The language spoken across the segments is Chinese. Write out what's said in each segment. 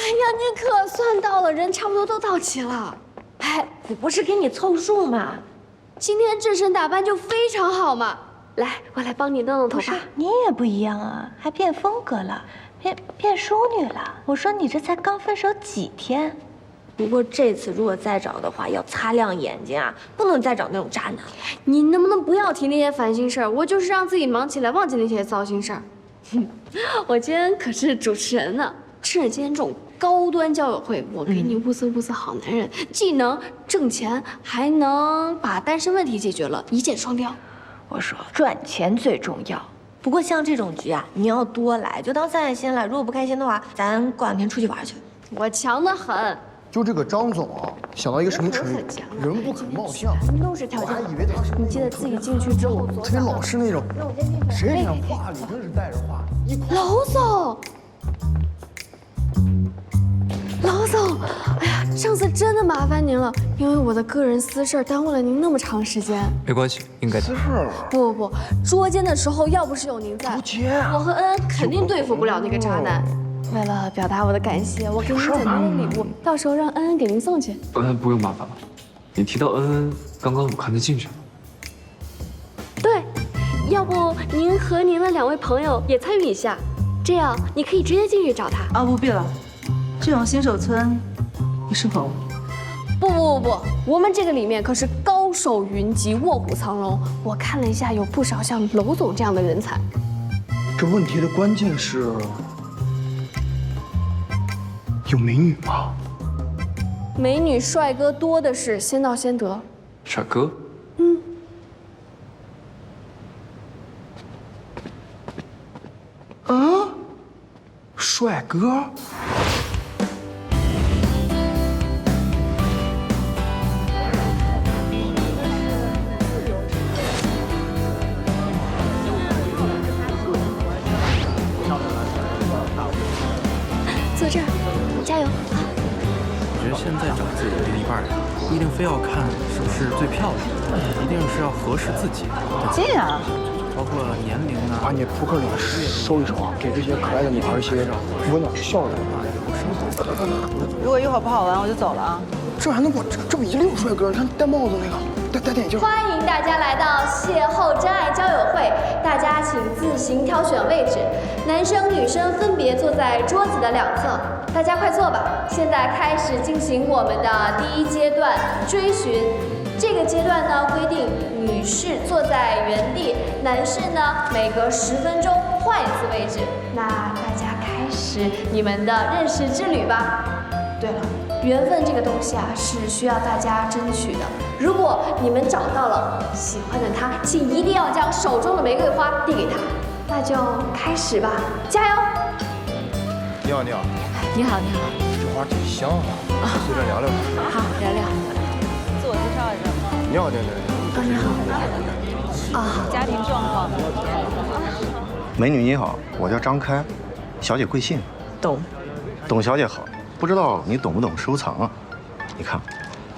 呀，你可算到了，人差不多都到齐了。哎，我不是给你凑数吗？今天这身打扮就非常好嘛。来，我来帮你弄弄头发。你也不一样啊，还变风格了，变变淑女了。我说你这才刚分手几天，不过这次如果再找的话，要擦亮眼睛啊，不能再找那种渣男了。你能不能不要提那些烦心事儿？我就是让自己忙起来，忘记那些糟心事儿。我今天可是主持人呢，趁着今天这种高端交友会，我给你物色物色好男人，既能挣钱，还能把单身问题解决了，一箭双雕。我说赚钱最重要。不过像这种局啊，你要多来，就当散散心了。如果不开心的话，咱过两天出去玩去。我强得很，就这个张总啊，想到一个什么成语？人不可貌相。全都是条件我还以为他是你记得自己进去之后特别老实那种。谁这样话里真是带着话，一口老总，哎呀，上次真的麻烦您了，因为我的个人私事儿耽误了您那么长时间。没关系，应该的。私事儿。不不不，捉奸的时候要不是有您在，捉奸我和恩恩肯定对付不了那个渣男。为了表达我的感谢，我给您准备了礼物，到时候让恩恩给您送去。恩恩不用麻烦了，你提到恩恩，刚刚我看她进去了。对，要不您和您的两位朋友也参与一下，这样你可以直接进去找她。啊，不必了，这种新手村不适合我。不不不不，我们这个里面可是高手云集，卧虎藏龙。我看了一下，有不少像娄总这样的人才。这问题的关键是，有美女吗？美女帅哥多的是，先到先得。帅哥，嗯帅哥？坐这儿，加油！我觉得现在找自己的另一半呀，不一定非要看是不是最漂亮，一定是要合适自己，这样，包括年龄啊。把你扑克脸收一收啊，给这些可爱的女孩一些温暖的笑容。如果一会儿不好玩，我就走了啊。这还能管这这么一溜帅哥？你看戴帽子那个，戴戴眼镜。欢迎大家来到邂逅真爱交大家请自行挑选位置，男生女生分别坐在桌子的两侧。大家快坐吧，现在开始进行我们的第一阶段追寻。这个阶段呢，规定女士坐在原地，男士呢每隔十分钟换一次位置。那大家开始你们的认识之旅吧。对了，缘分这个东西啊，是需要大家争取的。如果你们找到了喜欢的他，请一定要将手中的玫瑰花递给他。那就开始吧，加油！你好，你好，你好，你好，这花挺香啊，随便聊聊吧。好聊聊。自我介绍一下，你好，你好，你好。你好。啊家庭状况。美女你好，我叫张开，小姐贵姓？董。董小姐好，不知道你懂不懂收藏啊？你看，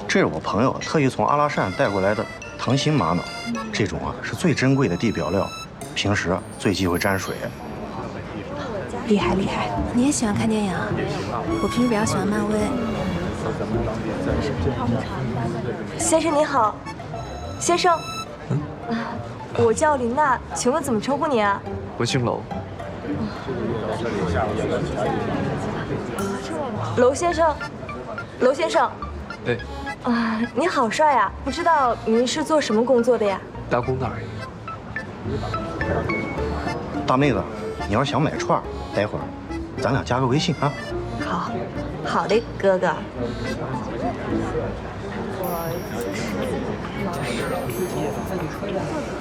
这是我朋友特意从阿拉善带过来的糖心玛瑙，这种啊是最珍贵的地表料，平时啊最忌讳沾水。厉害厉害，你也喜欢看电影啊？我平时比较喜欢漫威。先生您好，先生，嗯我叫林娜，请问怎么称呼您啊？我姓娄，娄先生，娄先生，对，啊，您好帅呀！不知道您是做什么工作的呀？打工的而已。大妹子，你要是想买串儿，待会儿咱俩加个微信啊。好，好的，哥哥。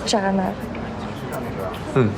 渣男。嗯，